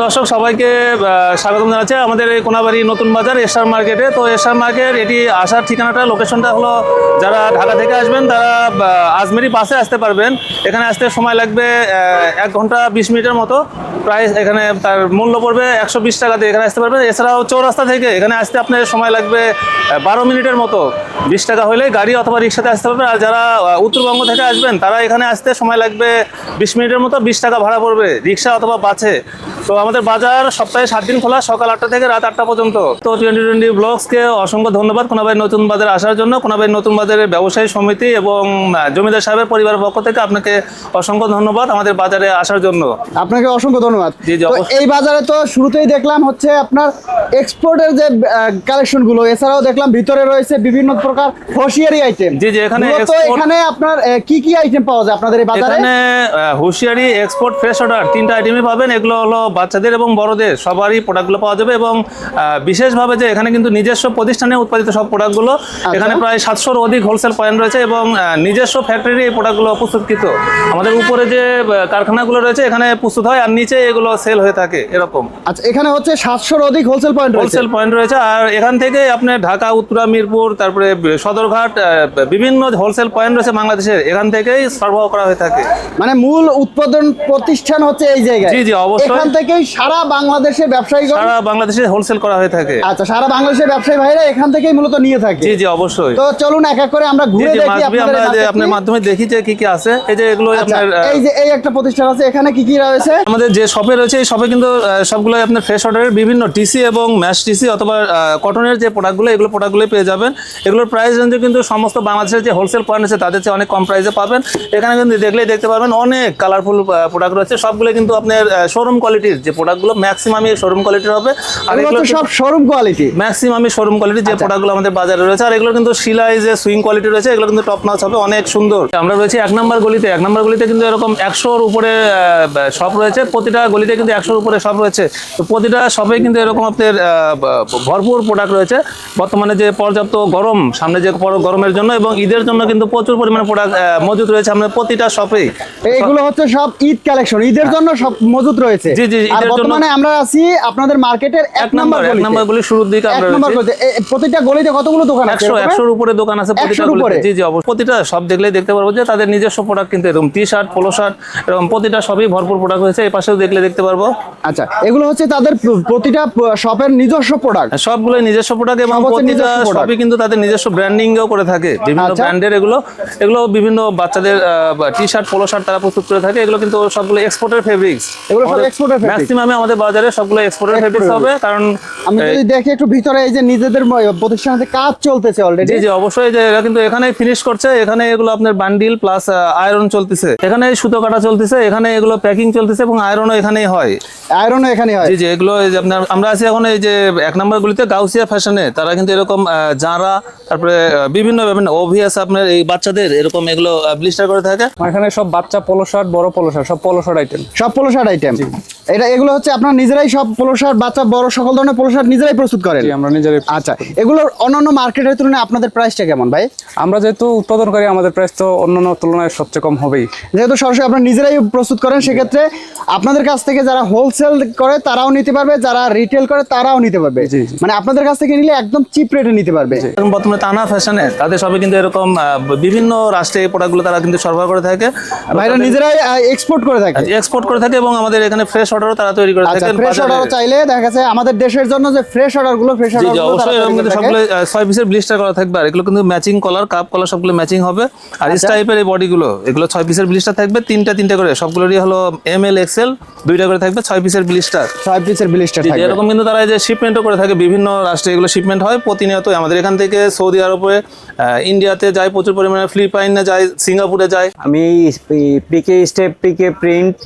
দর্শক, সবাইকে স্বাগতম জানাচ্ছি আমাদের এই কোনাবাড়ি নতুন বাজার এসআর মার্কেটে। তো এসআর মার্কেট, এটি আসার ঠিকানাটা, লোকেশনটা হলো যারা ঢাকা থেকে আসবেন, তারা আজমেরি পাশে আসতে পারবেন। এখানে আসতে সময় লাগবে এক ঘণ্টা বিশ মিনিটের মতো। প্রায় এখানে তার মূল্য পড়বে একশো বিশ টাকাতে এখানে আসতে পারবেন। এছাড়াও চৌরাস্তা থেকে এখানে আসতে আপনার সময় লাগবে বারো মিনিটের মতো। বিশ টাকা হলে গাড়ি অথবা রিক্সাতে আসতে পারবেন। আর যারা উত্তরবঙ্গ থেকে আসবেন, তারা এখানে আসতে সময় লাগবে বিশ মিনিটের মতো। বিশ টাকা ভাড়া পড়বে রিক্সা অথবা বাসে। তো আমাদের বাজার সপ্তাহে সাত দিন খোলা সকাল আটটা থেকে রাত আটটা পর্যন্ত। তো টোয়েন্টি টোয়েন্টি ব্লগসকে অসংখ্য ধন্যবাদ কোনাবাই নতুন বাজারে আসার জন্য। কোনাবাই নতুন বাজারের ব্যবসায়ী সমিতি এবং জমিদার সাহেবের পরিবারের পক্ষ থেকে আপনাকে অসংখ্য ধন্যবাদ আমাদের বাজারে আসার জন্য। আপনাকে অসংখ্য ধন্যবাদ। জি, জি, এই বাজারে তো শুরুতেই দেখলাম হচ্ছে আপনার এক্সপোর্টের যে কালেকশনগুলো এছাড়াও দেখলাম ভিতরে রয়েছে বিভিন্ন প্রকার হোশিয়ারি আইটেম জি, জি, এখানে তো এখানে আপনার কি কি আইটেম পাওয়া যায় আপনাদের এই বাজারে? এখানে হুঁশিয়ারি এক্সপোর্ট ফ্রেশ অর্ডার তিনটা আইটেমই পাবেন। এগুলো হলো বাচ্চাদের এবং বড়দের সবারই প্রোডাক্টগুলো পাওয়া যাবে এবং বিশেষভাবে যে এখানে কিন্তু নিজস্ব প্রতিষ্ঠানে উৎপাদিত সব প্রোডাক্টগুলো এখানে প্রায় সাতশোর অধিক হোলসেল পয়েন্ট রয়েছে এবং নিজস্ব ফ্যাক্টরি এই প্রোডাক্টগুলো প্রস্তুতকৃত আমাদের উপরে যে কারখানাগুলো রয়েছে এখানে প্রস্তুত হয় আর নিচে এগুলো সেল হয়ে থাকে এরকম। আচ্ছা এখানে হচ্ছে সাতশোর অধিক হোলসেল পয়েন্ট হোলসেল পয়েন্ট রয়েছে আর এখান থেকে আপনার ঢাকা উত্তরা মিরপুর তারপরে সদরঘাট বিভিন্ন হোলসেল পয়েন্ট রয়েছে বাংলাদেশের। এখান থেকেই সরবরাহ করা হয়ে থাকে। মানে মূল উৎপাদন প্রতিষ্ঠান হচ্ছে এই জায়গায়। জি, জি, অবশ্যই। এখান থেকেই সারা বাংলাদেশের ব্যবসায়ী সারা বাংলাদেশে হোলসেল করা হয়ে থাকে। আচ্ছা সারা বাংলাদেশের ব্যবসায়ী ভাইরা এখান থেকেই মূলত নিয়ে থাকে। জি জি অবশ্যই। তো চলুন এক এক করে আমরা ঘুরে দেখি আপনাদের আপনার মাধ্যমে দেখি যে কি কি আছে। এই যে এগুলো আচ্ছা, আপনার এই যে এই একটা প্রতিষ্ঠান আছে এখানে কি কি রয়েছে? আমাদের যে শপে রয়েছে এই শপে কিন্তু সবগুলো আপনার ফ্রেশ অর্ডারের বিভিন্ন টিসি এবং ম্যাশ টিসি অথবা কটনের যে প্রোডাক্টগুলো এগুলো প্রোডাক্টগুলো পেয়ে যাবেন। এগুলোর প্রাইস রেঞ্জে কিন্তু সমস্ত বাংলাদেশের যে হোলসেল পয়েন্ট আছে তাদের চেয়ে অনেক কম প্রাইসে পাবেন। এখানে কিন্তু দেখলেই দেখতে পারবেন অনেক কালারফুল প্রোডাক্ট রয়েছে। সবগুলো কিন্তু আপনার শোরুম কোয়ালিটির যে প্রোডাক্টগুলো ম্যাক্সিমামই শোরুম কোয়ালিটির হবে। আর এগুলো সব শোরুম কোয়ালিটি ম্যাক্সিমামই শোরুম কোয়ালিটির যে প্রোডাক্টগুলো আমাদের বাজারে রয়েছে। আর এগুলো কিন্তু শিলাই যে সুইং কোয়ালিটি রয়েছে এগুলো কিন্তু টপ নাচ হবে অনেক সুন্দর। আমরা রয়েছি এক নম্বর গলিতে। এক নম্বর গলিতে কিন্তু এরকম একশোর উপরে শপ রয়েছে। প্রতিটা গলিতে কিন্তু একশোর উপরে শপ রয়েছে। তো প্রতিটা শপে কিন্তু এরকম আপনার ভরপুর প্রোডাক্ট রয়েছে। বর্তমানে যে পর্যাপ্ত গরম সামনে যে গরমের জন্য এবং ঈদের জন্য কিন্তু প্রচুর পরিমাণে প্রোডাক্ট মজুদ রয়েছে। আমাদের প্রতিটা শপেই এগুলো হচ্ছে সব ঈদ কালেকশন ঈদের জন্য সব মজুদ রয়েছে। জি, জি, আর জন্য- বর্তমানে আমরা আছি আপনাদের মার্কেটের এক এক নম্বর নম্বর এক নম্বর গলি শুরুর দিকে আমরা নম্বর রয়েছি। গলিতে প্রতিটা গলিতে কতগুলো দোকান আছে একশো এরকম? একশোর উপরে দোকান আছে প্রতিটা 100 র উপরে? গলিতে। জি জি অবশ্যই প্রতিটা সব দেখলেই দেখতে পারব যে তাদের নিজস্ব প্রোডাক্ট কিন্তু এরকম টি শার্ট পোলো শার্ট এরকম প্রতিটা সবই ভরপুর প্রোডাক্ট হয়েছে এই পাশেও দেখলে দেখতে পারব আচ্ছা এগুলো হচ্ছে তাদের প্রতিটা শপের নিজস্ব প্রোডাক্ট সবগুলো নিজস্ব প্রোডাক্ট এবং প্রতিটা নিজস্ব কিন্তু তাদের নিজস্ব ব্র্যান্ডিংও করে থাকে বিভিন্ন আচ্ছা। ব্র্যান্ডের এগুলো এগুলো বিভিন্ন বাচ্চাদের টি শার্ট পোলো শার্ট তারা প্রস্তুত করে থাকে এগুলো কিন্তু সবগুলো এক্সপোর্টের ফেব্রিক্স এগুলো সব fabrics? ম্যাক্সিমামে আমাদের বাজারে সবগুলো এক্সপোর্টের ফেব্রিক্স হবে কারণ আমি যদি দেখি একটু ভিতরে এই যে নিজেদের প্রতিষ্ঠানে কাজ চলতেছে অলরেডি জি জি অবশ্যই যে এরা কিন্তু এখানে ফিনিশ করছে এখানে এগুলো আপনার বান্ডিল প্লাস আয়রন চলতেছে। এখানে সুতো কাটা চলতেছে এখানে এগুলো প্যাকিং চলতেছে এবং আয়রনও এখানেই হয়। আয়রনও এখানে হয়। জি জি এগুলো এই যে আপনার আমরা আছি এখন এই যে এক নম্বর গুলিতে গাউসিয়া ফ্যাশনে তারা কিন্তু এরকম আহ, জারা তারপরে বিভিন্ন বিভিন্ন ওভিএস আপনার এই বাচ্চাদের এরকম এগুলো ব্লিস্টার করে থাকে। এখানে সব বাচ্চা পোলো শার্ট বড় পোলো শার্ট সব পোলো শার্ট আইটেম সব পোলো শার্ট আইটেম এটা এগুলো হচ্ছে আপনার নিজেরাই সব পোলো শার্ট বাচ্চা বড় সকল ধরনের পোলো শার্ট নিজেরাই প্রস্তুত করেন? আমরা নিজেরাই আচ্ছা এগুলোর অন্যান্য মার্কেটের তুলনায় আপনাদের প্রাইসটা কেমন ভাই? আমরা যেহেতু উৎপাদন করি আমাদের প্রাইস তো অন্যান্য তুলনায় সবচেয়ে কম হবেই। যেহেতু সরাসরি আপনারা নিজেরাই প্রস্তুত করেন সেক্ষেত্রে আপনাদের কাছ থেকে যারা হোলসেল করে তারাও নিতে পারবে যারা রিটেল করে তারাও নিতে পারবে। মানে আপনাদের কাছ থেকে নিলে একদম চিপ রেটে নিতে পারবে। এখন বর্তমানে তানা ফ্যাশনে তাদের সবে কিন্তু এরকম বিভিন্ন রাষ্ট্রে এই প্রোডাক্টগুলো তারা কিন্তু সরবরাহ করে থাকে। ভাইরা নিজেরাই এক্সপোর্ট করে থাকে। এক্সপোর্ট করে থাকে এবং আমাদের এখানে ফ্রেশ অর্ডারও তারা তৈরি করে আচ্ছা থাকেন ফ্রেশ বাজারে। অর্ডার চাইলে দেখা যাচ্ছে আমাদের দেশের জন্য যে ফ্রেশ অর্ডারগুলো ফ্রেশ অর্ডার জি অবশ্যই এরকম কিন্তু সবগুলো ছয় পিসের ব্লিস্টার করা থাকবে। আর এগুলো কিন্তু ম্যাচিং কলার কাপ কলার সবগুলো ম্যাচিং হবে। আর আচ্ছা। এই টাইপের এই বডিগুলো এগুলো ছয় পিসের ব্লিস্টার থাকবে তিনটা তিনটা করে। সবগুলোরই হলো এম এল এক্সেল দুইটা করে থাকবে ছয় পিসের ব্লিস্টার ছয় পিসের ব্লিস্টার থাকবে। এরকম কিন্তু তারা যে শিপমেন্টও করে থাকে বিভিন্ন রাষ্ট্রে এগুলো শিপমেন্ট হয় প্রতিনিয়ত আমাদের এখান থেকে সৌদি আরবে ইন্ডিয়াতে যায় প্রচুর পরিমাণে ফিলিপাইনে যায় সিঙ্গাপুরে যায়। আমি পিকে স্টেপ পিকে প্রিন্ট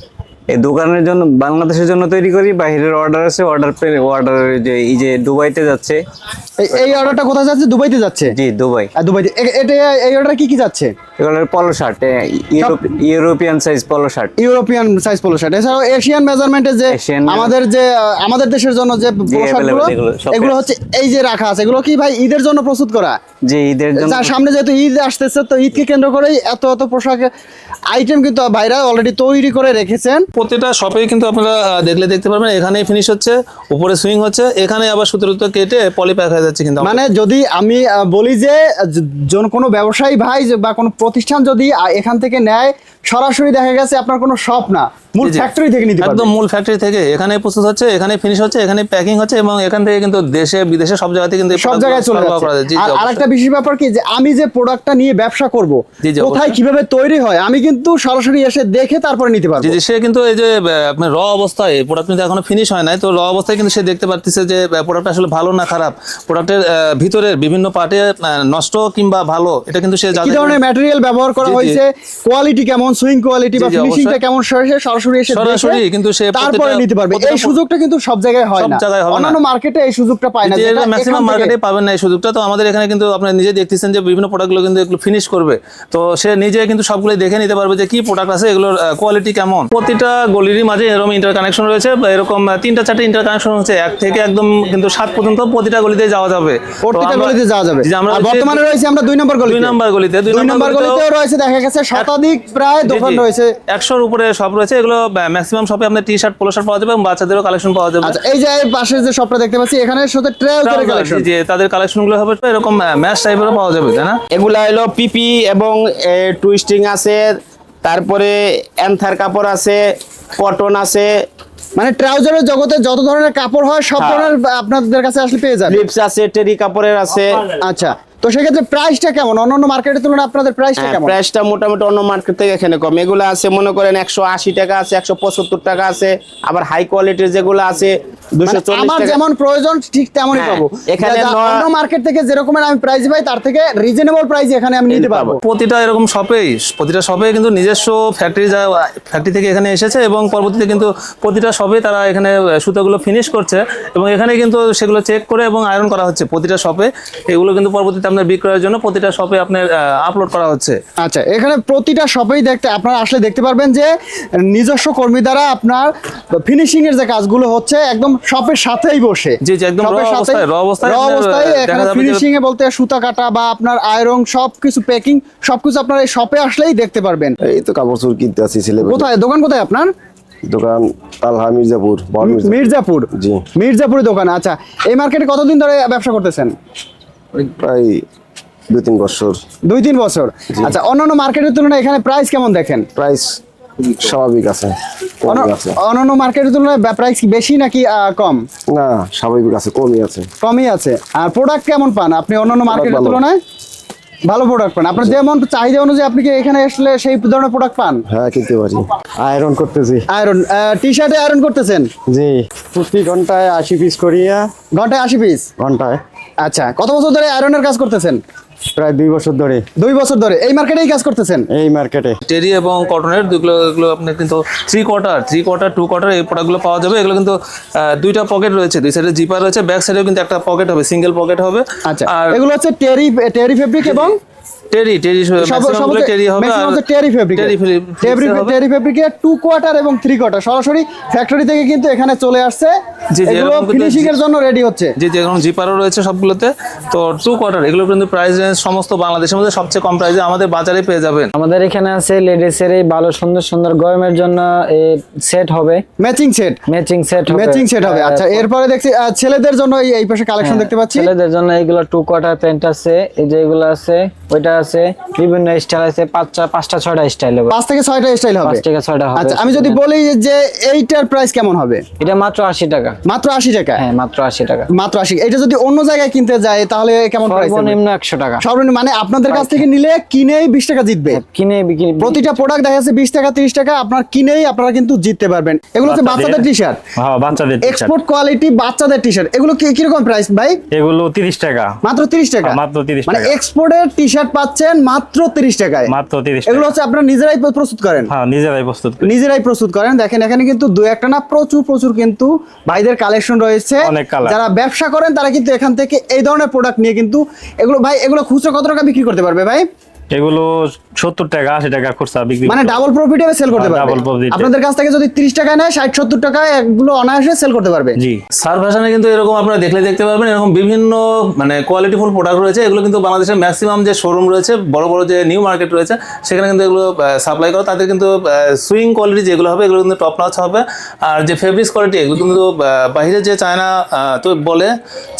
এই দোকানের জন্য বাংলাদেশের জন্য তৈরি করি বাইরের অর্ডার আছে অর্ডার অর্ডার যে এই যে দুবাইতে যাচ্ছে। এই- অর্ডারটা কোথায় যাচ্ছে? দুবাইতে যাচ্ছে? জি দুবাই। আর দুবাইতে এটা এই অর্ডার কি কি যাচ্ছে? এগুলোর polo shirt European size polo shirt European size polo shirt এছাড়াও এশিয়ান মেজারমেন্টের যে আমাদের যে আমাদের দেশের জন্য যে পোলো শার্টগুলো এগুলো এগুলো। হচ্ছে এই যে রাখা আছে। এগুলো কি ভাই ঈদের জন্য প্রস্তুত করা? যে ঈদের জন্য সামনে যেহেতু ঈদ আসতেছে তো ঈদকে কেন্দ্র করেই এত এত পোশাক আইটেম কিন্তু ভাইরা অলরেডি তৈরি করে রেখেছেন। প্রতিটা শপেই কিন্তু আপনারা দেখলে দেখতে পারবেন এখানেই ফিনিশ হচ্ছে উপরে সুইং হচ্ছে এখানে আবার সুতোর কেটে পলি প্যাক হয়ে যাচ্ছে কিন্তু মানে যদি আমি বলি যে কোনো ব্যবসায়ী ভাই বা কোনো প্রতিষ্ঠান যদি এখান থেকে নেয় সরাসরি দেখা গেছে আপনার কোনো শপ না মূল। ফ্যাক্টরি থেকে নিতে একদম মূল ফ্যাক্টরি থেকে এখানে প্রস্তুত হচ্ছে এখানে ফিনিশ হচ্ছে এখানে প্যাকিং হচ্ছে এবং এখান থেকে কিন্তু দেশে বিদেশে সব জায়গাতে কিন্তু সব জায়গায় চলে। যাচ্ছে আর। আরেকটা বিশেষ ব্যাপার কি যে আমি যে প্রোডাক্টটা নিয়ে ব্যবসা করব কোথায় কীভাবে তৈরি হয় আমি কিন্তু সরাসরি এসে দেখে তারপরে নিতে পারব জি জি সে কিন্তু এই যে আহ, আপনার র অবস্থায় প্রোডাক্ট কিন্তু এখনও ফিনিশ হয় নাই তো র অবস্থায় কিন্তু সে দেখতে পারতেছে যে প্রোডাক্ট আসলে ভালো না খারাপ প্রোডাক্টের ভিতরের বিভিন্ন পার্টে নষ্ট কিংবা ভালো এটা কিন্তু সে কি ধরনের ম্যাটেরিয়াল ব্যবহার করা। হয়েছে কোয়ালিটি কেমন সুইং কোয়ালিটি বা ফিনিশিংটা। কেমন সরাসরি সরাসরি এসে সরাসরি কিন্তু সে তারপরে নিতে পারবে। এই সুযোগটা কিন্তু সব জায়গায় হয় সব না। জায়গায় হবে না। অন্যান্য মার্কেটে এই সুযোগটা পায় না। ম্যাক্সিমাম মার্কেটে পাবেন না এই সুযোগটা তো আমাদের এখানে কিন্তু আপনারা নিজে দেখতেছেন যে বিভিন্ন প্রোডাক্টগুলো কিন্তু এগুলো ফিনিশ করবে। তো সে নিজে কিন্তু সবগুলো দেখে নিতে পারবে যে কি প্রোডাক্ট আছে এগুলোর কোয়ালিটি কেমন। প্রতিটা গলিরই মাঝে এরকম ইন্টার কানেকশন রয়েছে এরকম তিনটা চারটে ইন্টার কানেকশন হচ্ছে। এক থেকে একদম কিন্তু সাত পর্যন্ত প্রতিটা গলিতে যাওয়া যাবে। আমরা- গলিতে যাওয়া যাবে। আমরা বর্তমানে রয়েছে আমরা দুই নম্বর গলিতে। দুই নম্বর গলিতে দুই নম্বর গলিতেও রয়েছে দেখা গেছে শতাধিক প্রায় দোকান রয়েছে। একশোর উপরে সব রয়েছে এগুলো ম্যাক্সিমাম শপে আপনার টি শার্ট পোলো শার্ট পাওয়া যাবে এবং বাচ্চাদেরও কালেকশন পাওয়া যাবে। আচ্ছা এই যে পাশের যে শপটা দেখতে পাচ্ছি এখানে সাথে Trouser, কালেকশন জি, তাদের কালেকশনগুলো হবে এরকম ম্যাচ টাইপেরও পাওয়া যাবে তাই না? এগুলা হলো পিপি এবং টুইস্টিং আছে তারপরে অ্যান্থার কাপড় আছে কটন আছে। মানে ট্রাউজারের জগতে যত ধরনের কাপড় হয় সব হ্যাঁ। ধরনের আপনাদের কাছে আসলে পেয়ে যাবে। লিপস আছে টেরি কাপড়ের আছে। আচ্ছা তো সেক্ষেত্রে প্রাইসটা কেমন? অন্যান্য মার্কেটের তুলনায় আপনাদের প্রাইসটা হ্যাঁ, কেমন? প্রাইসটা মোটামুটি অন্য মার্কেট থেকে এখানে কম। এগুলো আছে মনে করেন একশো আশি টাকা আছে একশো পঁচাত্তর টাকা আছে আবার হাই কোয়ালিটির যেগুলো আছে মানে আমার যেমন প্রয়োজন ঠিক তেমনই হ্যাঁ, পাবো। এখানে যা- যা নয়- অন্য মার্কেট থেকে যেরকমের আমি প্রাইস পাই তার থেকে রিজনেবল প্রাইস এখানে আমি নিতে পারব। প্রতিটা এরকম শপেই প্রতিটা শপে কিন্তু নিজস্ব ফ্যাক্টরি যা ফ্যাক্টরি থেকে এখানে এসেছে এবং পরবর্তীতে কিন্তু প্রতিটা শপে তারা এখানে সুতোগুলো ফিনিশ করছে এবং এখানে কিন্তু সেগুলো চেক করে এবং আয়রন করা হচ্ছে প্রতিটা শপে এগুলো কিন্তু পরবর্তীতে আপনার বিক্রয়ের জন্য প্রতিটা শপে আপনার আপলোড করা হচ্ছে। আচ্ছা এখানে প্রতিটা শপেই দেখতে আপনারা আসলে দেখতে পারবেন যে নিজস্ব কর্মী দ্বারা আপনার ফিনিশিং এর যে কাজগুলো হচ্ছে একদম শপের সাথেই বসে। জি, জি, একদম শপের raw সাথেই- অবস্থায়, এখানে ফিনিশিং এ বলতে সুতা কাটা বা আপনার আয়রন সবকিছু প্যাকিং সবকিছু আপনার এই শপে আসলেই দেখতে পারবেন। এই তো কাপড় চোর কিনতে আছি ছেলে কোথায়? দোকান কোথায় আপনার? দোকান তালহা মির্জাপুর মির্জাপুর। মির্জাপুর। জি। মির্জাপুরের দোকান আচ্ছা। এই মার্কেটে কতদিন ধরে ব্যবসা করতেছেন? প্রায় দুই তিন বছর। দুই তিন বছর? আচ্ছা অন্যান্য মার্কেটের তুলনায় এখানে প্রাইস কেমন দেখেন? প্রাইস স্বাভাবিক আছে অন্যান্য মার্কেটের তুলনায় প্রাইস বেশি নাকি কম? না স্বাভাবিক আছে কমই আছে। কমই আছে। আর প্রোডাক্ট কেমন পান আপনি অন্যান্য মার্কেটের তুলনায়? ভালো প্রোডাক্ট পান। আপনার যেমন চাহিদা অনুযায়ী আপনি কি এখানে আসলে সেই ধরনের প্রোডাক্ট পান? হ্যাঁ কিনতে পারি। আয়রন করতেছি। আয়রন টি শার্টে আয়রন করতেছেন? জি প্রতি ঘন্টায় আশি পিস করিয়া ঘন্টায় আশি পিস ঘন্টায়। আচ্ছা কত বছর ধরে আয়রনের কাজ করতেছেন? প্রায় দুই বছর ধরে। দুই বছর ধরে। এই মার্কেটেই কাজ করতেছেন? এই মার্কেটে টেরি এবং কটনের দুগুলো এগুলো আপনার কিন্তু three quarter three quarter two quarter এই প্রোডাক্টগুলো পাওয়া যাবে। এগুলো কিন্তু আহ, দুইটা পকেট রয়েছে। দুই সাইডে জিপার রয়েছে ব্যাক সাইডেও কিন্তু একটা পকেট হবে সিঙ্গেল পকেট হবে। আচ্ছা আর এগুলো হচ্ছে টেরি টেরি ফেব্রিক এবং টেরি টেরি টেরি হবে টেরি ফেব্রিক টেরি টেরি ফেব্রিকে টু কোয়ার্টার এবং থ্রি কোয়ার্টার সরাসরি ফ্যাক্টরি থেকে কিন্তু এখানে চলে আসছে। জি, জি, এগুলো ফিনিশিং এর জন্য রেডি হচ্ছে। জি যে এখন জিপারও রয়েছে সবগুলোতে। তো কোয়ার্টার এগুলো কিন্তু প্রাইস রেঞ্জ সমস্ত বাংলাদেশের মধ্যে সবচেয়ে কম প্রাইসে আমাদের বাজারে পেয়ে যাবেন। আমাদের এখানে আছে লেডিসের এই ভালো সুন্দর সুন্দর গরমের জন্য সেট হবে। ম্যাচিং সেট ম্যাচিং সেট হবে। ম্যাচিং সেট হবে। আচ্ছা এরপরে দেখছি ছেলেদের জন্য এই পাশে কালেকশন হ্যাঁ, দেখতে পাচ্ছি। ছেলেদের জন্য এইগুলো টু কোয়ার্টার প্যান্ট আছে। এই যে এগুলো আছে ওইটা আছে বিভিন্ন স্টাইল আছে পাঁচটা পাঁচটা ছয়টা স্টাইল হবে পাঁচ থেকে ছয়টা স্টাইল হবে? পাঁচ থেকে ছয়টা হবে আচ্ছা আমি যদি বলি যে এইটার প্রাইস কেমন হবে? এটা মাত্র আশি টাকা। মাত্র আশি টাকা? হ্যাঁ মাত্র আশি টাকা। মাত্র আশি। এটা যদি অন্য জায়গায় কিনতে যায় তাহলে কেমন প্রাইস সর্বনিম্ন একশো টাকা। সর্বনিম্ন মানে আপনাদের কাছ থেকে নিলে কিনেই বিশ টাকা জিতবে। কিনে বিক্রি প্রতিটা প্রোডাক্ট দেখা যাচ্ছে বিশ টাকা তিরিশ টাকা আপনার কিনেই আপনারা কিন্তু জিততে পারবেন। এগুলো হচ্ছে বাচ্চাদের টি শার্ট হ্যাঁ বাচ্চাদের t-shirt। এক্সপোর্ট কোয়ালিটি বাচ্চাদের টি শার্ট এগুলো কি- কীরকম প্রাইস ভাই? এগুলো তিরিশ টাকা। মাত্র তিরিশ টাকা? হ্যাঁ, মাত্র 30 মানে টাকা। এক্সপোর্টের টি শার্ট পাচ্ছেন মাত্র তিরিশ টাকায়। মাত্র তিরিশ এগুলো হচ্ছে আপনারা নিজেরাই প্রস্তুত করেন। হ্যাঁ নিজেরাই প্রস্তুত নিজেরাই প্রস্তুত করেন। দেখেন এখানে কিন্তু দু একটা না প্রচুর প্রচুর কিন্তু ভাইদের কালেকশন রয়েছে। যারা ব্যবসা করেন তারা কিন্তু এখান থেকে এই ধরনের প্রোডাক্ট নিয়ে কিন্তু এগুলো ভাই এগুলো খুচরো কত টাকা বিক্রি করতে পারবে ভাই? এগুলো সত্তর টাকা আশি টাকা খুচরা বিক্রি মানে ডাবল প্রফিটে সেল করতে হ্যাঁ, পারবে। profit এ। আপনাদের কাছ থেকে যদি 30 টাকায় নেয় 60 70 টাকায় এগুলো অনায়াসে সেল করতে পারবে। জি। সার ফ্যাশনে কিন্তু এরকম আপনারা দেখলে দেখতে পারবেন এরকম বিভিন্ন মানে কোয়ালিটিফুল প্রোডাক্ট রয়েছে। এগুলো কিন্তু বাংলাদেশের ম্যাক্সিমাম যে শোরুম রয়েছে বড় বড় যে নিউ মার্কেট রয়েছে সেখানে কিন্তু এগুলো সাপ্লাই করে। তাদের কিন্তু সুইং কোয়ালিটি যেগুলো হবে এগুলো কিন্তু টপ নচ হবে। আর যে ফেব্রিক্স কোয়ালিটি এগুলো কিন্তু বাইরে যে চায়না আহ, তো বলে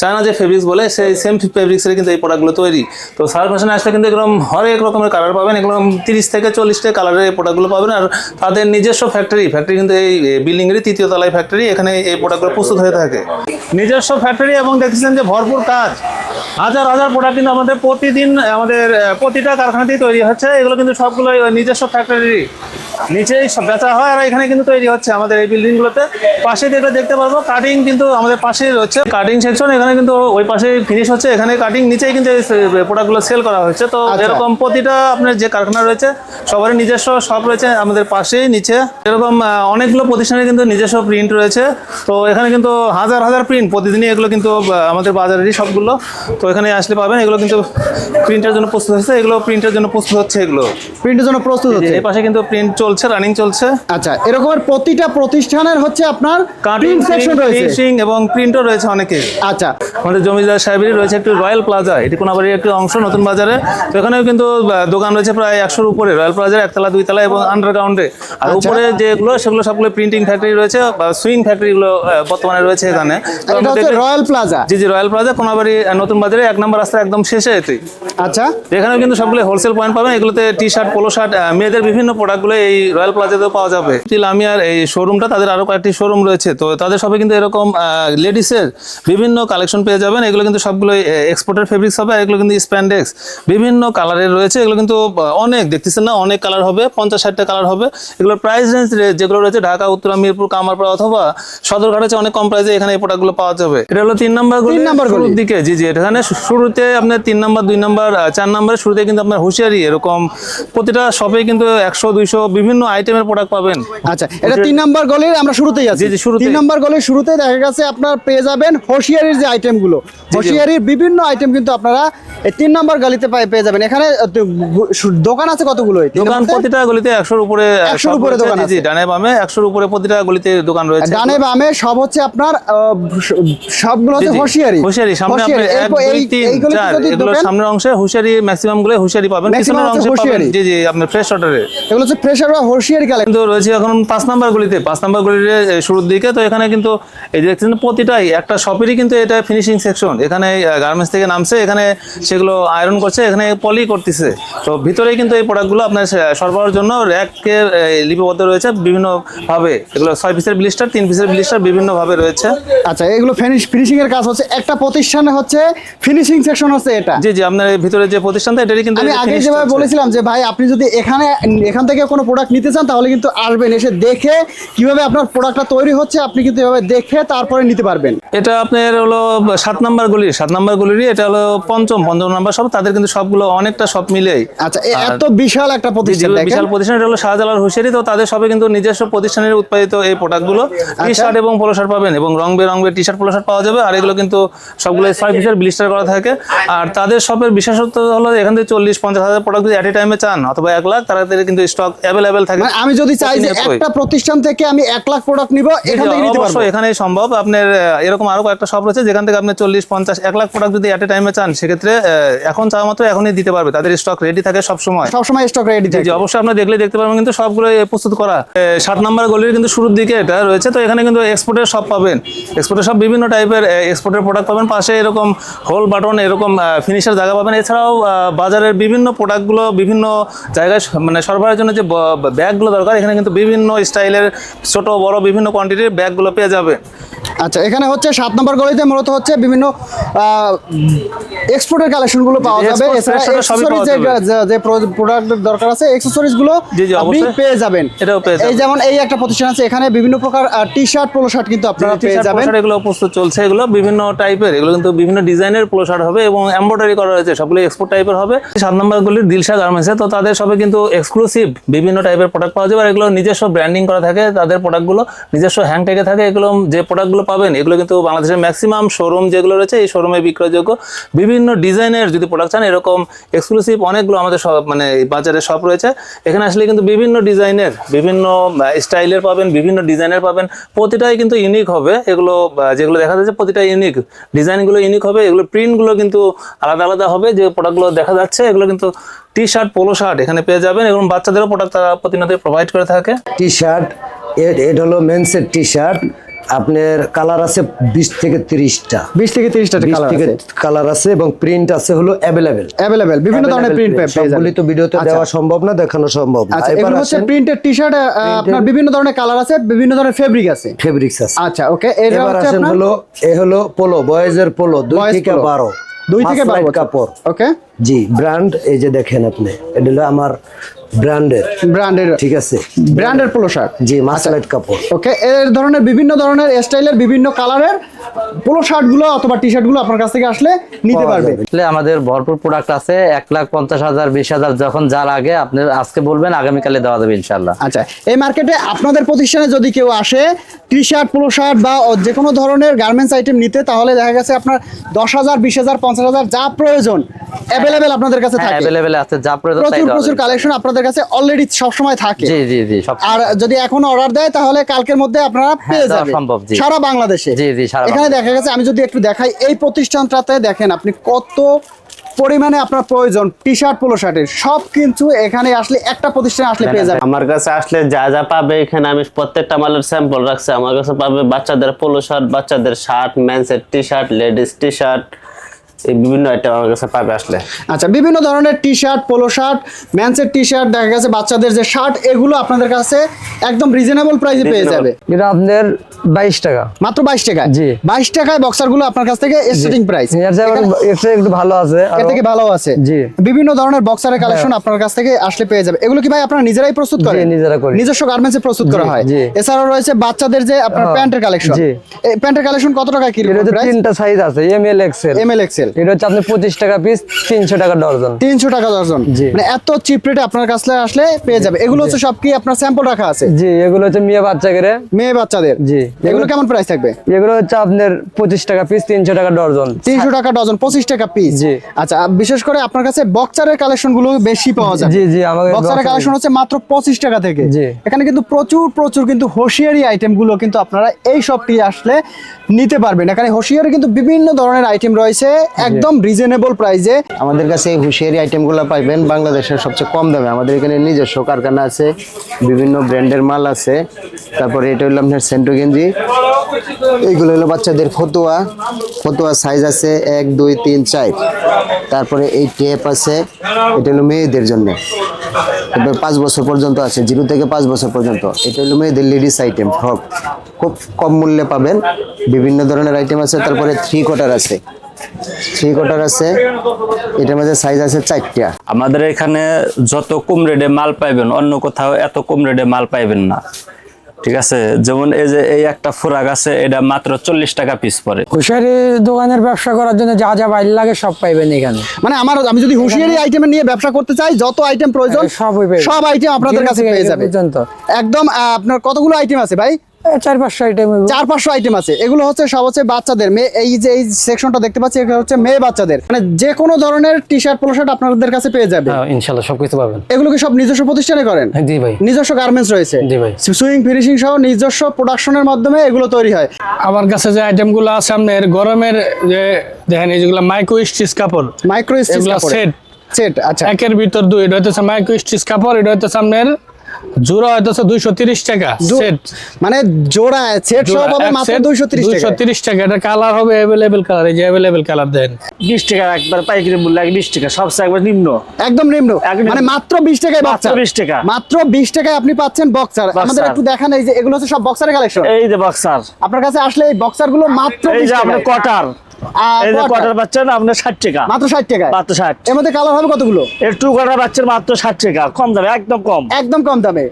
চায়না যে ফেব্রিক্স বলে সেই সেম ফেব্রিক্সের কিন্তু এই প্রোডাক্টগুলো তৈরি। তো সার ফ্যাশনে আসলে কিন্তু এরকম হরেক রকমের কালার পাবেন। এগুলো তিরিশ থেকে চল্লিশটা কালারের এই প্রোডাক্টগুলো পাবেন। আর তাদের নিজস্ব ফ্যাক্টরি ফ্যাক্টরি কিন্তু এই বিল্ডিংয়েরই তৃতীয় তলায় ফ্যাক্টরি এখানে এই প্রোডাক্টগুলো প্রস্তুত হয়ে থাকে। নিজস্ব ফ্যাক্টরি এবং দেখেছিলেন যে ভরপুর কাজ। হাজার হাজার প্রোডাক্ট কিন্তু আমাদের প্রতিদিন, আমাদের প্রতিটা কারখানাতেই তৈরি হচ্ছে। এগুলো কিন্তু সবগুলো নিজস্ব ফ্যাক্টরি নিচেই সব বেচা হয়। আর এখানে কিন্তু তৈরি হচ্ছে আমাদের এই বিল্ডিংগুলোতে পাশে যেটা দেখতে পারব কাটিং কিন্তু আমাদের পাশেই রয়েছে। কাটিং সেকশন এখানে কিন্তু ওই পাশে ফিনিশ হচ্ছে। এখানে কাটিং নিচেই কিন্তু এই প্রোডাক্টগুলো সেল করা হচ্ছে তো আচ্ছা। এরকম প্রতিটা আপনার যে কারখানা রয়েছে সবারই নিজস্ব শপ রয়েছে আমাদের পাশেই নিচে। এরকম অনেকগুলো প্রতিষ্ঠানের কিন্তু নিজস্ব প্রিন্ট রয়েছে। তো এখানে কিন্তু হাজার হাজার প্রিন্ট প্রতিদিনই এগুলো কিন্তু আমাদের বাজারেরই সবগুলো। তো এখানে আসলে পাবেন এগুলো কিন্তু প্রিন্টের জন্য প্রস্তুত হচ্ছে। এগুলো প্রিন্টের জন্য প্রস্তুত হচ্ছে এগুলো। প্রিন্টের জন্য প্রস্তুত হচ্ছে। এই পাশে কিন্তু প্রিন্ট চলছে রানিং চলছে। আচ্ছা এরকমের প্রতিটা প্রতিষ্ঠানের হচ্ছে আপনার প্রিন্ট সেকশন রয়েছে। ফিনিশিং এবং প্রিন্টও রয়েছে অনেকে আচ্ছা। আমাদের জমিদার সাহেবেরই রয়েছে একটি রয়্যাল প্লাজা এটি কোনাবাড়ির একটি অংশ নতুন বাজারে। তো এখানেও কিন্তু দোকান রয়েছে প্রায় একশোর উপরে রয়্যাল প্লাজার একতলা দুইতলা এবং আন্ডারগ্রাউন্ডে আর আচ্ছা। উপরে যেগুলো সেগুলো সবগুলো প্রিন্টিং ফ্যাক্টরি রয়েছে বা সুইং ফ্যাক্টরিগুলো বর্তমানে রয়েছে এখানে। এটা হচ্ছে Royal Plaza G G Royal Plaza Konabari নতুন বাজারে এক নম্বর রাস্তার একদম শেষে এটি। আচ্ছা। এখানেও কিন্তু সবগুলো হোলসেল পয়েন্ট পাবেন এগুলোতে টি শার্ট পোলো শার্ট মেয়েদের বিভিন্ন প্রোডাক্টগুলো এই রয়্যাল প্লাজাতেও পাওয়া যাবে। লামিয়ার এই শোরুমটা তাদের আরও কয়েকটি শোরুম রয়েছে। তো তাদের সবে কিন্তু এরকম লেডিসের বিভিন্ন কালেকশন পেয়ে যাবেন। এগুলো কিন্তু সবগুলো এক্সপোর্টের ফেব্রিক্স হবে এগুলো কিন্তু স্প্যান্ডেক্স বিভিন্ন কালারের রয়েছে। এগুলো কিন্তু অনেক দেখতেছেন না? অনেক কালার হবে। পঞ্চাশ ষাটটা কালার হবে। এগুলোর প্রাইস রেঞ্জ যেগুলো রয়েছে ঢাকা উত্তরা মিরপুর কামারপাড়া অথবা সদরঘাট আছে অনেক কম প্রাইসে এখানে এই প্রোডাক্টগুলো পাওয়া যাবে। এটা হলো তিন নাম্বার তিন নাম্বার। দিকে জি জি এখানে শুরুতে আপনার তিন নাম্বার দুই নাম্বার চার নাম্বারের শুরুতে কিন্তু আপনার হুঁশিয়ারি এরকম। প্রতিটা শপে কিন্তু একশো দুইশো বিভিন্ন আইটেমের প্রোডাক্ট পাবেন। আচ্ছা এটা তিন নাম্বার গলির আমরা শুরুতেই আছি। জি, শুরুতেই। তিন নাম্বার গলির শুরুতে দেখা গেছে আপনার পেয়ে যাবেন হোশিয়ারির যে আইটেমগুলো হোশিয়ারির বিভিন্ন আইটেম কিন্তু আপনারা এই তিন নাম্বার গলিতে পাই- পেয়ে যাবেন। এখানে দোকান আছে কতগুলো দোকান? প্রতিটা গলিতে একশোর উপরে আহ, 100 shop উপরে দোকান আছে। ডানে বামে একশোর উপরে প্রতিটা গলিতে দোকান রয়েছে। ডানে বামে সব হচ্ছে আপনার সবগুলো হচ্ছে। হোশিয়ারি হুঁশিয়ারি সামনে আপনি এক দুই তিন চার এগুলো সামনের অংশে হুঁশিয়ারি ম্যাক্সিমামগুলো হুঁশিয়ারি পাবেন পিছনের অংশে পাবেন। জি জি আপনার ফ্রেশ অর্ডারে এগুলো হচ্ছে প্রেশার বা হোশিয়ারি কালেকশন কিন্তু রয়েছে এখন পাঁচ নাম্বার গলিতে। পাঁচ নাম্বার গলির শুরুর দিকে তো এখানে কিন্তু এই যে দেখছেন প্রতিটাই একটা শপেরই কিন্তু এটা ফিনিশিং সেকশন এখানে গার্মেন্টস থেকে নামছে এখানে সেগুলো আয়রন করছে এখানে পলি করতেছে। তো ভিতরেই কিন্তু এই প্রোডাক্টগুলো আপনার সরবরাহের জন্য র্যাককে লিপিবদ্ধ রয়েছে বিভিন্ন ভাবে এগুলো ছয় পিসের ব্লিস্টার তিন পিসের ব্লিস্টার বিভিন্ন ভাবে রয়েছে। আচ্ছা এগুলো ফিনিশ ফিনিশিং এর কাজ হচ্ছে একটা প্রতিষ্ঠানে হচ্ছে ফিনিশিং সেকশন হচ্ছে এটা। জি জি আপনার ভিতরে যে প্রতিষ্ঠানটা এটারই কিন্তু আমি আগে যেভাবে বলেছিলাম যে ভাই আপনি যদি এখানে এখান থেকে কোনো প্রোডাক্ট নিতে চান তাহলে কিন্তু আসবেন এসে দেখে কীভাবে আপনার প্রোডাক্টটা তৈরি হচ্ছে আপনি কিন্তু এভাবে দেখে তারপরে নিতে পারবেন। এটা আপনার হলো সাত নাম্বার গলির সাত নাম্বার গলিরই এটা হলো পঞ্চম পঞ্চম নাম্বার সব তাদের কিন্তু সবগুলো অনেকটা সব মিলেই। আচ্ছা এ- এত বিশাল একটা প্রতিষ্ঠান দেখেন। বিশাল প্রতিষ্ঠান এটা হলো শাহজালাল হুশিয়ারি তো তাদের সবে কিন্তু নিজস্ব প্রতিষ্ঠানের উৎপাদিত এই প্রোডাক্টগুলো। টি শার্ট এবং পোলো শার্ট পাবেন এবং রং বেরঙের টি শার্ট পোলো শার্ট পাওয়া যাবে আর এগুলো কিন্তু সবগুলো পিসের ব্লিস্টার করা থাকে। আর তাদের শপের বিশেষত্ব হলো এখান থেকে চল্লিশ পঞ্চাশ হাজার প্রোডাক্ট যদি অ্যাট এ টাইমে চান অথবা এক লাখ তাদের কিন্তু স্টক অ্যাভেলেবেল থাকে। মানে আমি যদি চাই যে। একটা প্রতিষ্ঠান থেকে আমি এক লাখ প্রোডাক্ট নিব এখান থেকে নিতে পারব। অবশ্যই এখানেই সম্ভব। আপনার এরকম আরও কয়েকটা শপ রয়েছে যেখান থেকে আপনি চল্লিশ পঞ্চাশ এক লাখ প্রোডাক্ট যদি অ্যাট এ টাইমে চান সেক্ষেত্রে এখন চাওয়া মাত্র এখনই দিতে পারবে। তাদের স্টক রেডি থাকে সব সময় সবসময় স্টক রেডি থাকে জি অবশ্যই আপনারা দেখলে দেখতে পারবেন কিন্তু সবগুলো প্রস্তুত করা। এ, সাত নাম্বার গলির কিন্তু শুরুর দিকে এটা রয়েছে তো এখানে কিন্তু এক্সপোর্টের সব পাবেন। এক্সপোর্টের সব বিভিন্ন টাইপের এক্সপোর্টের প্রোডাক্ট পাবেন। পাশে এরকম হোল বাটন এরকম ফিনিশার জায়গা পাবেন। এছাড়াও বাজারের বিভিন্ন প্রোডাক্টগুলো বিভিন্ন জায়গায় মানে সরবরাহের জন্য যে ব্যাগগুলো দরকার। এখানে কিন্তু বিভিন্ন স্টাইলের ছোট বড় বিভিন্ন কোয়ান্টিটির ব্যাগগুলো পেয়ে যাবে আচ্ছা এখানে হচ্ছে সাত নম্বর গলিতে মূলত হচ্ছে বিভিন্ন এক্সপোর্টের কালেকশনগুলো পাওয়া যাবে। এছাড়া যে- যে- যে প্রোডাক্ট দরকার আছে এক্সেসরিজগুলো আপনি অবশ্যই। পেয়ে যাবেন। এই যেমন এই একটা প্রতিষ্ঠান আছে এখানে বিভিন্ন প্রকার টি শার্ট পোলো শার্ট কিন্তু আপনারা পেয়ে যাবেন। এগুলো প্রস্তুত চলছে। এগুলো বিভিন্ন টাইপের এগুলো কিন্তু বিভিন্ন ডিজাইনের পোলো শার্ট হবে এবং এমব্রয়ডারি করা রয়েছে সবগুলো এক্সপোর্ট টাইপের হবে। সাত নম্বর গুলির দিলশা গার্মেন্টসে তো তাদের সবে কিন্তু এক্সক্লুসিভ বিভিন্ন টাইপের প্রোডাক্ট পাওয়া যাবে। আর এগুলো নিজস্ব ব্র্যান্ডিং করা থাকে তাদের প্রোডাক্টগুলো নিজস্ব হ্যাং ট্যাগে থাকে। এগুলো যে প্রোডাক্টগুলো পাবেন। এগুলো কিন্তু বাংলাদেশের ম্যাক্সিমাম শোরুম যেগুলো রয়েছে, এই শোরুমে বিক্রয়যোগ্য বিভিন্ন ডিজাইনের যদি প্রোডাক্ট চান, এরকম এক্সক্লুসিভ অনেকগুলো আমাদের সব মানে বাজারে শপ রয়েছে। এখানে আসলে কিন্তু বিভিন্ন ডিজাইনের, বিভিন্ন স্টাইলের পাবেন, বিভিন্ন ডিজাইনের পাবেন। প্রতিটাই কিন্তু ইউনিক হবে। এগুলো যেগুলো দেখা যাচ্ছে প্রতিটা ইউনিক ডিজাইনগুলো ইউনিক হবে, এগুলো প্রিন্টগুলো কিন্তু আলাদা আলাদা হবে। যে প্রোডাক্টগুলো দেখা যাচ্ছে, এগুলো কিন্তু টি শার্ট পোলো শার্ট এখানে পেয়ে যাবেন এবং বাচ্চাদেরও প্রোডাক্ট তারা প্রতিনিয়ত প্রোভাইড করে থাকে। টি শার্ট এটা হলো মেন্সের টি শার্ট আপনার কালার আছে বিশ থেকে তিরিশটা। বিশ থেকে তিরিশটা কালার কালার আছে। এবং প্রিন্ট আছে হলো অ্যাভেলেবেল অ্যাভেলেবেল বিভিন্ন ধরনের প্রিন্ট সবগুলি তো ভিডিওতে আচ্ছা। দেওয়া সম্ভব না দেখানো সম্ভব আচ্ছা এগুলো হচ্ছে প্রিন্টেড টি শার্ট আপনার বিভিন্ন ধরনের কালার আছে বিভিন্ন ধরনের ফেব্রিক আছে। ফেব্রিক্স আছে। আচ্ছা ওকে এটা এবার হচ্ছে আসেন আপনার হলো এ হলো পোলো বয়েজের পোলো দুই থেকে polo। বারো। দুই থেকে বারো কাপড়। ওকে জি ব্র্যান্ড এই যে দেখেন আপনি এটা হলো আমার ব্র্যান্ডের। ব্র্যান্ডের। ঠিক আছে? ব্র্যান্ডের পোলো শার্ট জি মাসলাইট কাপড়। ওকে এর ধরনের বিভিন্ন ধরনের স্টাইলের বিভিন্ন কালারের পোলো শার্টগুলো অথবা টি শার্টগুলো আপনার কাছ থেকে আসলে নিতে পারবে। আমাদের ভরপুর প্রোডাক্ট আছে এক লাখ পঞ্চাশ হাজার বিশ হাজার যখন যার আগে আপনি আজকে বলবেন আগামীকালে দেওয়া যাবে ইনশাল্লাহ আচ্ছা এই মার্কেটে আপনাদের প্রতিষ্ঠানে যদি কেউ আসে টি শার্ট পোলো শার্ট বা যে কোনো ধরনের গার্মেন্টস আইটেম নিতে তাহলে দেখা গেছে আপনার দশ হাজার বিশ হাজার পঞ্চাশ হাজার যা প্রয়োজন অ্যাভেলেবেল আপনাদের কাছে থাকে। অ্যাভেলেবেল আছে যা প্রয়োজন প্রচুর প্রচুর কালেকশন আপনাদের কাছে অলরেডি সবসময় থাকে। জি জি জি আর যদি এখন অর্ডার দেয় তাহলে কালকের মধ্যে আপনারা পেয়ে যাবেন। সম্ভব, জি। সারা বাংলাদেশে। জি, জি, সারা এখানে দেখা গেছে আমি যদি একটু দেখাই এই প্রতিষ্ঠানটাতে দেখেন আপনি কত পরিমাণে আপনার প্রয়োজন টি শার্ট পোলো শার্টের সব কিন্তু এখানে আসলে একটা প্রতিষ্ঠানে আসলে পেয়ে যাবেন। আমার কাছে আসলে যা যা পাবে এখানে আমি প্রত্যেকটা মালের স্যাম্পল রাখছি। আমার কাছে পাবে বাচ্চাদের পোলো শার্ট বাচ্চাদের shirt মেন্সের T shirt ladies T shirt এই বিভিন্ন আইটেম আমার কাছে পাবে আসলে। আচ্ছা বিভিন্ন ধরনের টি শার্ট পোলো শার্ট ম্যান্সের টি শার্ট দেখা গেছে বাচ্চাদের যে শার্ট এগুলো আপনাদের কাছে একদম রিজনেবল প্রাইসে পেয়ে যাবে। এটা আপনাদের বাইশ টাকা। মাত্র বাইশ টাকায়? জি। বাইশ টাকায় বক্সারগুলো আপনার কাছ থেকে স্টার্টিং প্রাইস একটু ভালো আছে। এর থেকে ভালো আছে। জি। বিভিন্ন ধরনের বক্সারের কালেকশন আপনার কাছ থেকে আসলে পেয়ে যাবে। এগুলো কি ভাই আপনারা নিজেরাই প্রস্তুত করেন? জি, নিজেরা করি। নিজস্ব গার্মেন্টসে প্রস্তুত করা হয়। জি। এছাড়াও রয়েছে বাচ্চাদের যে আপনার হ্যাঁ, প্যান্টের কালেকশন জি। এই প্যান্টের কালেকশন কত টাকা কিলো এটা হচ্ছে তিনটা সাইজ আছে M L XL M L XL এটা হচ্ছে আপনি পঁচিশ টাকা পিস তিনশো টাকা তিনশো টাকা মানে এত চিপ রেটে আপনার কাছে আসলে পেয়ে যাবে। এগুলো হচ্ছে সব কি আপনার স্যাম্পল রাখা আছে? জি এগুলো হচ্ছে মেয়ে মেয়ে বাচ্চাদের। জি। এগুলো কেমন প্রাইস থাকবে? এগুলো হচ্ছে আপনার পঁচিশ টাকা পিস তিনশো টাকা তিনশো টাকা ডজন পঁচিশ টাকা পিস জি। আচ্ছা বিশেষ করে আপনার কাছে বক্সারের কালেকশনগুলো বেশি পাওয়া যায়। জি, জি, আমাদের বক্সারের কালেকশন হচ্ছে মাত্র পঁচিশ টাকা থেকে। জি। এখানে কিন্তু প্রচুর প্রচুর কিন্তু হোশিয়ারি আইটেমগুলো কিন্তু আপনারা এই শপটি আসলে নিতে পারবেন। এখানে হোশিয়ারি কিন্তু বিভিন্ন ধরনের আইটেম রয়েছে। একদম রিজনেবল প্রাইসে আমাদের কাছে এই হুঁশিয়ারি আইটেমগুলো পাইবেন। বাংলাদেশের সবচেয়ে কম দামে। আমাদের এখানে নিজস্ব কারখানা আছে, বিভিন্ন ব্র্যান্ডের মাল আছে। তারপরে এটা হলো আপনার সেন্টো গেঞ্জি। এইগুলো হলো বাচ্চাদের ফতুয়া। ফতুয়া সাইজ আছে এক, দুই, তিন, চার। তারপরে এই টেপ আছে। এটা হলো মেয়েদের জন্য। এটা পাঁচ বছর পর্যন্ত আছে, জিরো থেকে পাঁচ বছর পর্যন্ত। এটা হলো মেয়েদের লেডিস আইটেম ফ্রক খুব কম মূল্যে পাবেন। বিভিন্ন ধরনের আইটেম আছে, তারপরে থ্রি কোয়ার্টার আছে। থ্রি কোয়ার্টার আছে। এটার মধ্যে সাইজ আছে চারটা। আমাদের এখানে যত কম রেটে মাল পাইবেন অন্য কোথাও এত কম রেটে মাল পাইবেন না। ঠিক আছে? যেমন এই যে এই একটা ফোরাক আছে এটা মাত্র চল্লিশ টাকা পিস পড়ে। হুশিয়ারি দোকানের ব্যবসা করার জন্য যা যা বাইর লাগে সব পাইবেন এখানে। মানে আমার আমি যদি হুঁশিয়ারি আইটেম নিয়ে ব্যবসা করতে চাই যত আইটেম প্রয়োজন পেয়ে সব আইটেম আপনাদের কাছে পেয়ে যাবে। একদম আপনার কতগুলো আইটেম আছে ভাই? চার পাঁচশো আইটেম চার পাঁচশো আইটেম আছে। এগুলো হচ্ছে সব হচ্ছে বাচ্চাদের মেয়ে। এই যে এই সেকশনটা দেখতে পাচ্ছি এগুলো হচ্ছে মেয়ে বাচ্চাদের। মানে যে কোনো ধরনের টি শার্ট পোলো শার্ট আপনাদের কাছে পেয়ে যাবে। ইনশাল্লাহ সবকিছু পাবেন। এগুলো কি সব নিজস্ব প্রতিষ্ঠানে করেন? জি ভাই। নিজস্ব গার্মেন্টস রয়েছে। জি ভাই। সুইং ফিনিশিং সহ নিজস্ব প্রোডাকশনের মাধ্যমে এগুলো তৈরি হয়। আমার কাছে যে আইটেমগুলো আছে আপনার গরমের যে দেখেন এই যেগুলো মাইক্রো স্টিচ কাপড়। মাইক্রো এগুলো সেট সেট আচ্ছা। একের ভিতর দুই এটা হচ্ছে মাইক্রো স্টিচ কাপড় এটা হচ্ছে আপনার জোড়া হইতেছে দুইশো তিরিশ টাকা সেট মানে জোড়া সেট সহ পাবে মাত্র দুইশো তিরিশ টাকা। দুইশো তিরিশ টাকা। এটা কালার হবে অ্যাভেলেবেল কালার এই যে অ্যাভেলেবেল কালার দেন। বিশ টাকা একবার পাইকারি মূল্য এক বিশ টাকা সবচেয়ে একবার নিম্ন। একদম নিম্ন। মানে মাত্র বিশ টাকায় মাত্র বক্সার 20 টাকা। মাত্র বিশ টাকায় আপনি পাচ্ছেন বক্সার আমাদের একটু দেখান এই যে এগুলো হচ্ছে সব বক্সারের কালেকশন এই যে বক্সার আপনার কাছে আসলে এই বক্সারগুলো মাত্র এই 20 যে আপনার কটার এই যে quarter, বাচ্চা না আপনার ষাট টাকা। মাত্র ষাট টাকায়? মাত্র ষাট। এর মধ্যে কালার হবে কতগুলো? এর টু কটার বাচ্চার মাত্র ষাট টাকা। কম দামে একদম কম। একদম কম দামে।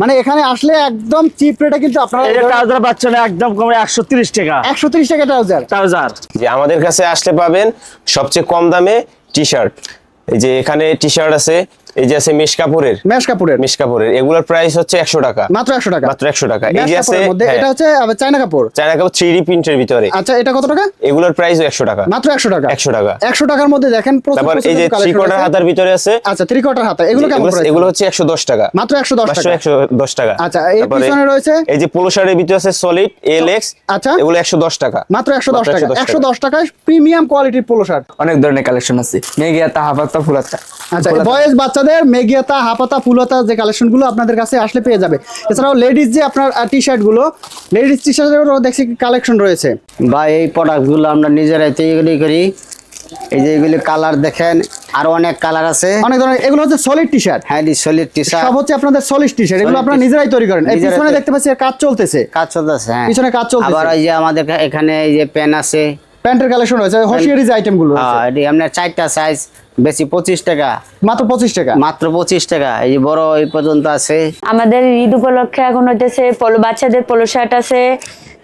মানে এখানে আসলে একদম চিপ রেটে কিন্তু আপনারা এই যে ট্রাউজার বাচ্চা একদম কম একশো তিরিশ টাকা। একশো তিরিশ টাকা ট্রাউজার ট্রাউজার যে আমাদের কাছে আসলে পাবেন সবচেয়ে কম দামে টি শার্ট এই যে এখানে টি শার্ট আছে এই যে আছে মেশ কাপড়ের মেশ কাপড়ের মেশ কাপড়ের এগুলোর প্রাইস হচ্ছে একশো টাকা। মাত্র একশো টাকা। মাত্র একশো টাকা। এই যে আছে হ্যাঁ, এটা হচ্ছে চায়না কাপড় চায়না কাপড় থ্রি ডি প্রিন্টের ভিতরে। আচ্ছা এটা কত টাকা? এগুলোর প্রাইস একশো টাকা। মাত্র একশো টাকা। একশো টাকা। একশো টাকার মধ্যে দেখেন তারপর এই যে থ্রি কোয়ার্টার হাতার ভিতরে আছে। আচ্ছা থ্রি কোয়ার্টার হাতা। এগুলো কেমন price? এগুলো হচ্ছে একশো দশ টাকা। মাত্র একশো দশ পাঁচশো টাকা। একশো দশ টাকা। আচ্ছা, এই পিছনে রয়েছে? এই যে পোলো শার্টের ভিতরে আছে সলিড এল এক্স আচ্ছা। এগুলো একশো দশ টাকা। মাত্র একশো দশ মাত্র টাকা। 110 একশো দশ টাকায় প্রিমিয়াম কোয়ালিটির পোলো শার্ট অনেক ধরনের কালেকশন আছে। মেঘিয়াতা হাফাতা ফুলাতা আচ্ছা বয়েজ বাচ্চাদের মেগিয়াতা হাপাতা ফুলতা যে কালেকশনগুলো আপনাদের কাছে আসলে পেয়ে যাবে। এছাড়াও লেডিস যে আপনার টি শার্টগুলো লেডিস টি শার্টেরও দেখছি কালেকশন রয়েছে। বা এই প্রোডাক্টগুলো আমরা নিজেরাই তৈরি করি। এই যে এগুলি কালার দেখেন আরও অনেক কালার আছে। অনেক ধরনের এগুলো হচ্ছে সলিড টি শার্ট হ্যাঁ সলিড টি শার্ট সব হচ্ছে আপনাদের সলিড টি শার্ট এগুলো আপনারা নিজেরাই তৈরি করেন। এই পিছনে দেখতে পাচ্ছি কাজ চলতেছে। কাজ চলতেছে হ্যাঁ। পিছনে কাজ চলতেছে। আবার ওই যে আমাদের এখানে এই যে পেন আছে প্যান্টের কালেকশন রয়েছে হোশিয়ারি যে আইটেমগুলো রয়েছে। হ্যাঁ, এটি আপনার চারটা সাইজ বেশি পঁচিশ টাকা। মাত্র পঁচিশ টাকা? মাত্র পঁচিশ টাকা। এই যে বড় এই পর্যন্ত আছে। আমাদের ঈদ উপলক্ষে এখন হইতেছে পলো বাচ্চাদের পলো শার্ট আছে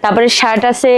তারপরে শার্ট আছে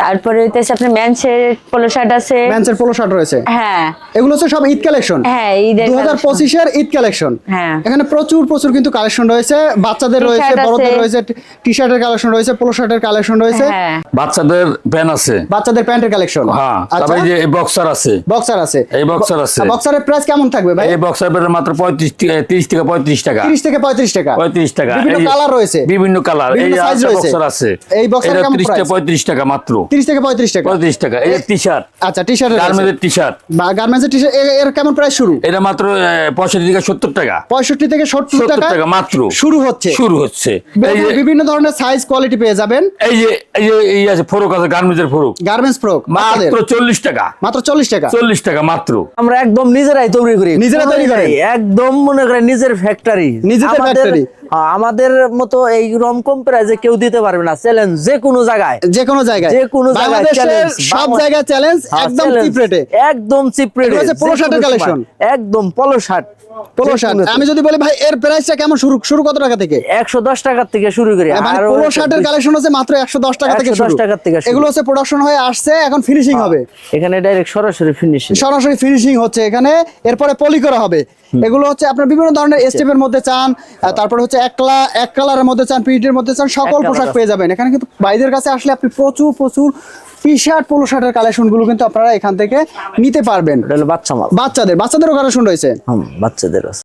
তারপরে হইতেছে আপনার ম্যানসের পোলো শার্ট আছে। ম্যান্সের পোলো শার্ট রয়েছে? হ্যাঁ। এগুলো হচ্ছে সব ঈদ কালেকশন হ্যাঁ ঈদের দু হাজার পঁচিশের ঈদ কালেকশন হ্যাঁ। এখানে প্রচুর প্রচুর কিন্তু কালেকশন রয়েছে। বাচ্চাদের রয়েছে বড়দের রয়েছে টি শার্টের কালেকশন রয়েছে পোলো শার্টের কালেকশন রয়েছে। হ্যাঁ। বাচ্চাদের প্যান আছে। বাচ্চাদের প্যান্টের কালেকশন হ্যাঁ তারপরে এই যে বক্সার আছে। বক্সার আছে। এই boxer আছে। বক্সারের প্রাইস কেমন থাকবে ভাই? এই বক্সার প্যান্ট মাত্র পঁয়ত্রিশ তিরিশ থেকে পঁয়ত্রিশ টাকা। তিরিশ থেকে পঁয়ত্রিশ টাকা। পঁয়ত্রিশ টাকা। বিভিন্ন কালার রয়েছে। বিভিন্ন কালার এই। বক্সার আছে। এই এটা কেমন তিরিশ থেকে price? পঁয়ত্রিশ টাকা মাত্র। তিরিশ থেকে পঁয়ত্রিশ টাকা। পঁয়ত্রিশ টাকা। এই টি শার্ট আচ্ছা টি শার্টের গার্মেন্টের টি শার্ট গার্মেন্টসের টি শার্ট এর কেমন প্রাইস শুরু? এটা মাত্র পঁয়ষট্টি থেকে সত্তর টাকা। পঁয়ষট্টি থেকে সত্তর সত্তর টাকা টাকা মাত্র। শুরু হচ্ছে। শুরু হচ্ছে। এই বিভিন্ন ধরনের সাইজ কোয়ালিটি পেয়ে যাবেন। এই যে এই যে এই আছে ফরক আছে গার্মেন্টের ফরক। গার্মেন্টস প্রো মাত্র চল্লিশ টাকা। মাত্র চল্লিশ টাকা। চল্লিশ টাকা মাত্র। আমরা একদম নিজেরাই তৈরি করি। নিজেরা তৈরি করেন? একদম মনে করেন নিজের ফ্যাক্টরি নিজেদের factory? আমাদের মতো এই রকম প্রাইজে কেউ দিতে পারবে না। চ্যালেঞ্জ যে কোনো জায়গায়। যে কোনো জায়গায়। যে কোনো জায়গায় বাংলাদেশের সব জায়গায় চ্যালেঞ্জ একদম চিপ রেটে একদম চিপ রেটে পলো শার্ট পোলো শার্ট। আমি যদি বলি ভাই এর প্রাইসটা কেমন শুরু শুরু কত টাকা থেকে? থেকে শুরু করি। মানে আর পোলো শার্টের কালেকশন হচ্ছে মাত্র একশো দশ টাকা থেকে 110 শুরু। টাকা থেকে হ্যাঁ। এগুলো হচ্ছে প্রোডাকশন হয়ে আসছে এখন ফিনিশিং হবে। এখানে ডাইরেক্ট সরাসরি ফিনিশিং সরাসরি ফিনিশিং হচ্ছে এখানে এরপরে পলি করা হবে। এগুলো হচ্ছে আপনার বিভিন্ন ধরনের স্টেপের মধ্যে চান আহ, তারপরে হচ্ছে এক কালার এক কালারের মধ্যে চান প্রিন্টের মধ্যে চান সকল পোশাক পেয়ে যাবেন। এখানে কিন্তু বাইদের কাছে আসলে আপনি প্রচুর প্রচুর টি শার্ট পোলো শার্টের কালেকশনগুলো কিন্তু আপনারা এখান থেকে নিতে পারবেন। বাচ্চা মাল। বাচ্চাদের বাচ্চাদেরও কালেকশন রয়েছে? বাচ্চাদের